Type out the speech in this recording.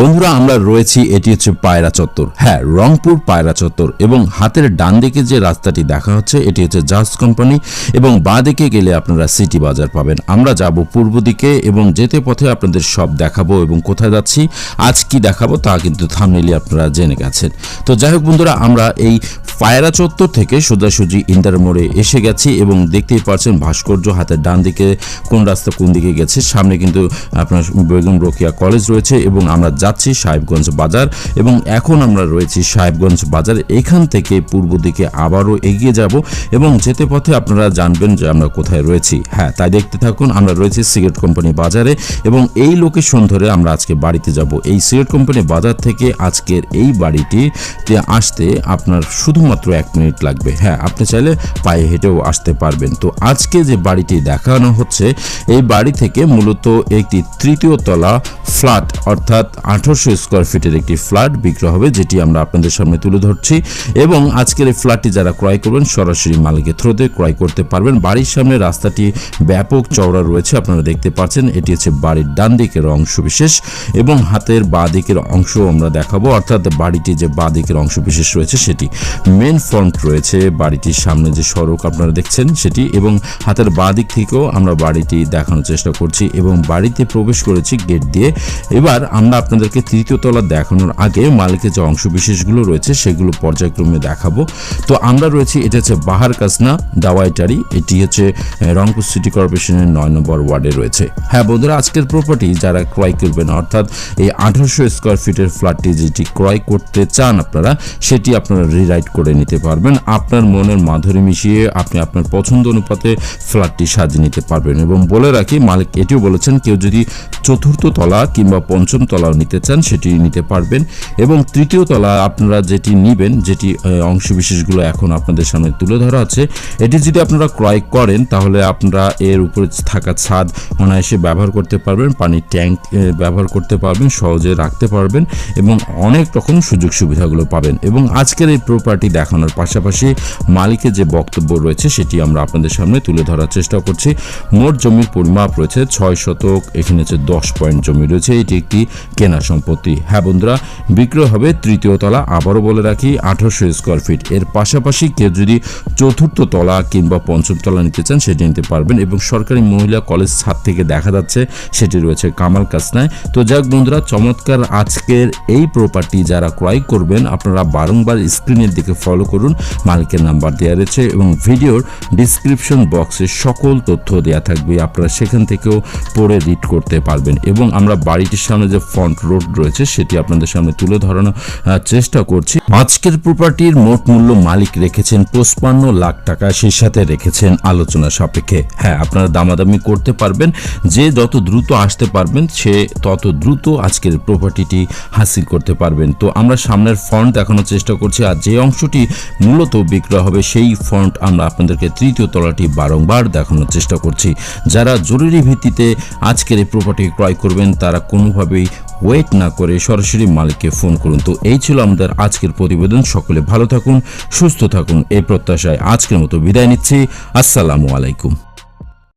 বন্ধুরা, আমরা রয়েছি, এটি হচ্ছে পায়রা চত্বর। হ্যাঁ রংপুর পায়রা চত্বর এবং হাতের ডান দিকে যে রাস্তাটি দেখা হচ্ছে, এটি হচ্ছে জাজ কোম্পানি এবং বাঁ দিকে গেলে আপনারা সিটি বাজার পাবেন। আমরা যাব পূর্ব দিকে এবং যেতে পথে আপনাদের সব দেখাবো এবং কোথায় যাচ্ছি, আজ কি দেখাবো তা কিন্তু থামনেলি আপনারা জেনে গেছেন। তো যাই হোক বন্ধুরা, আমরা এই পায়রা চত্বর থেকে সোজাসুজি ইন্টার মোড়ে এসে গেছি এবং দেখতেই পাচ্ছেন ভাস্কর্য হাতের ডান দিকে কোন রাস্তা কোন দিকে গেছে। সামনে কিন্তু আপনার বেগম রোকিয়া কলেজ রয়েছে এবং আমরা যাচ্ছি সাহেবগঞ্জ বাজার এবং এখন আমরা রয়েছি সাহেবগঞ্জ বাজার। এখান থেকে পূর্ব দিকে আবারও এগিয়ে যাব এবং যেতে পথে আপনারা জানবেন যে আমরা কোথায় রয়েছি। হ্যাঁ তাই দেখতে থাকুন, আমরা রয়েছি সিগারেট কোম্পানি বাজারে এবং এই লোকেশন ধরে আমরা আজকে বাড়িতে যাব। এই সিগারেট কোম্পানি বাজার থেকে আজকের এই বাড়িটিতে আসতে আপনার শুধুমাত্র এক মিনিট লাগবে। হ্যাঁ আপনি চাইলে পায়ে হেঁটেও আসতে পারবেন। তো আজকে যে বাড়িটি দেখানো হচ্ছে, এই বাড়ি থেকে মূলত একটি তৃতীয় তলা ফ্ল্যাট অর্থাৎ আঠারোশো স্কোয়ার ফিটের একটি ফ্ল্যাট বিক্রয় হবে, যেটি আমরা আপনাদের সামনে তুলে ধরছি। এবং আজকের এই ফ্ল্যাটটি যারা ক্রয় করবেন, সরাসরি মালিকের থ্রোতে ক্রয় করতে পারবেন। বাড়ির সামনে রাস্তাটি ব্যাপক চওড়া রয়েছে, আপনারা দেখতে পাচ্ছেন। এটি হচ্ছে বাড়ির ডান দিকের অংশ বিশেষ, এবং হাতের বাঁ দিকের অংশ আমরা দেখাবো। অর্থাৎ বাড়িটি যে বাঁ দিকের অংশ বিশেষ রয়েছে, সেটি মেন ফ্রন্ট রয়েছে। বাড়িটির সামনে যে সড়ক আপনারা দেখছেন, সেটি, এবং হাতের বাঁ দিক থেকেও আমরা বাড়িটি দেখানোর চেষ্টা করছি, এবং বাড়িতে প্রবেশ করেছি গেট দিয়ে। এবার আমরা আপনাদেরকে তৃতীয় তলা দেখানোর আগে মালিকের যে অংশ বিশেষগুলো রয়েছে সেগুলো পর্যায়ক্রমে দেখাবো। তো আমরা রয়েছি, এটা হচ্ছে বাহার কাসনা দাওয়াইটারি, এটি হচ্ছে রংপুর সিটি কর্পোরেশনের নয় নম্বর ওয়ার্ডে রয়েছে। হ্যাঁ বন্ধুরা, আজকের প্রপার্টি যারা ক্রয় করবেন, অর্থাৎ এই আঠারোশো স্কোয়ার ফিটের ফ্ল্যাটটি যেটি ক্রয় করতে চান আপনারা, সেটি আপনারা রিরাইট করে নিতে পারবেন। আপনার মনের মাধুরী মিশিয়ে আপনি আপনার পছন্দ অনুপাতে ফ্ল্যাটটি সাজিয়ে নিতে পারবেন। এবং বলে রাখি, মালিক এটিও বলেছেন, কেউ যদি চতুর্থ তলা কিংবা পঞ্চম তলাও নিতে চান, সেটি নিতে পারবেন। এবং তৃতীয় তলা আপনারা যেটি নিবেন, যেটি অংশবিশেষগুলো এখন আপনাদের সামনে তুলে ধরা আছে, এটি যদি আপনারা ক্রয় করেন, তাহলে আপনারা এর উপরে থাকা ছাদ অনায়াসে ব্যবহার করতে পারবেন, পানির ট্যাঙ্ক ব্যবহার করতে পারবেন, সহজে রাখতে পারবেন এবং অনেক রকম সুযোগ সুবিধাগুলো পাবেন। এবং আজকের এই প্রপার্টি দেখানোর পাশাপাশি মালিকের যে বক্তব্য রয়েছে, সেটি আমরা আপনাদের সামনে তুলে ধরার চেষ্টা করছি। মোট জমির পরিমাপ রয়েছে ছয় শতক, এখানে হচ্ছে দশ পয়েন্ট জমি রয়েছে। এটি একটি কেনা সম্পত্তি। হ্যাঁ বন্ধুরা, বিক্রয় হবে তৃতীয় তলা, আবারও বলে রাখি আঠারোশো স্কোয়ার ফিট এর পাশাপাশি কেউ যদি চতুর্থ তলা কিংবা পঞ্চম তলা নিতে চান, সেটি নিতে পারবেন এবং সরকারি মহিলা কলেজ ছাদ থেকে দেখা যাচ্ছে সেটি রয়েছে কামাল কাসনায় তো যাক বন্ধুরা, চমৎকার আজকের এই প্রপার্টি যারা ক্রয় করবেন, আপনারা বারংবার স্ক্রিনের দিকে ফলো করুন, মালিকের নাম্বার দেওয়া রয়েছে এবং ভিডিওর ডিসক্রিপশন বক্সে সকল তথ্য দেওয়া থাকবে, আপনারা সেখান থেকেও পড়ে রিড করতে পারবেন। এবং আমরা বাড়িটির সামনে যে ফ্রন্ট রোড রয়েছে, সেটি আপনাদের সামনে তুলে ধরানোর চেষ্টা করছি। আজকের প্রপার্টির মোট মূল্য মালিক রেখেছেন পঁচপান্ন লাখ টাকা, সেই সাথে রেখেছেন আলোচনা সাপেক্ষে। হ্যাঁ আপনারা দামাদামি করতে পারবেন, যে যত দ্রুত আসতে পারবেন, সে তত দ্রুত আজকের প্রপার্টিটি হাসিল করতে পারবেন। তো আমরা সামনের ফ্রন্ট দেখানোর চেষ্টা করছি, আর যে অংশটি মূলত বিক্রয় হবে, সেই ফ্রন্ট আমরা আপনাদেরকে তৃতীয় তলাটি বারংবার দেখানোর চেষ্টা করছি। যারা জরুরি ভিত্তিতে আজকের এই প্রপার্টি ক্রয় করবেন, তারা কোনোভাবেই ওয়েট না করে সরাসরি মালিককে ফোন করুন। তো এই ছিল আমাদের আজকের প্রতিবেদন। সকলে ভালো থাকুন, সুস্থ থাকুন। এই প্রত্যাশায় আজকের মতো বিদায় নিচ্ছি। আসসালামু আলাইকুম।